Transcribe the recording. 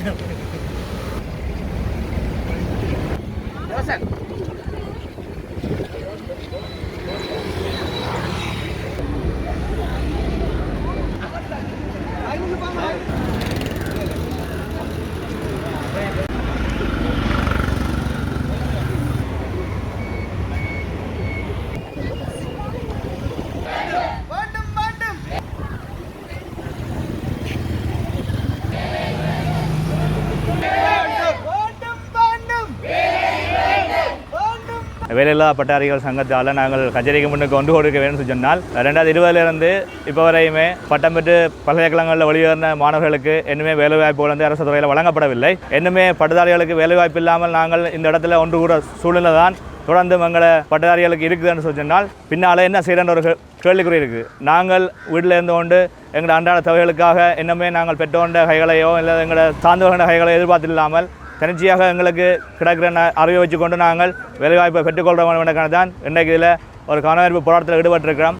Listen. வேலையில்லா பட்டாரிகள் சங்கத்தால் நாங்கள் கச்சேரிக்கு முன்னுக்கு கொண்டு கொடுக்க வேண்டும் சொன்னால் ரெண்டாயிரத்தி இருபதுலேருந்து இப்போ வரையுமே பட்டம் பெற்று பல்கலைக்கழகங்களில் வெளியேறின மாணவர்களுக்கு இன்னுமே வேலைவாய்ப்புகள் வந்து அரசு துறையில் வழங்கப்படவில்லை. இன்னுமே பட்டதாரிகளுக்கு வேலைவாய்ப்பு இல்லாமல் நாங்கள் இந்த இடத்துல ஒன்று கூட சூழ்நிலை தான் தொடர்ந்து எங்களை பட்டதாரிகளுக்கு இருக்குதுன்னு சொன்னால் பின்னால் என்ன செய்கிறேன்னு ஒரு கேள்விக்குறி இருக்குது நாங்கள் வீட்டில் இருந்து கொண்டு எங்களோட அன்றாட தொகைகளுக்காக இன்னுமே நாங்கள் பெற்றோண்ட கைகளையோ இல்லை எங்களோட சார்ந்தவர்கள கைகளையோ எதிர்பார்த்து இல்லாமல் தனிச்சையாக எங்களுக்கு கிடைக்கிற ந- அறிவை வச்சுக்கொண்டு நாங்கள் வேலைவாய்ப்பை பெற்றுக்கொள்கிறோம் தான் இன்றைக்கு இதில் ஒரு கவனவீர்ப்பு போராட்டத்தில் ஈடுபட்டிருக்கிறோம்.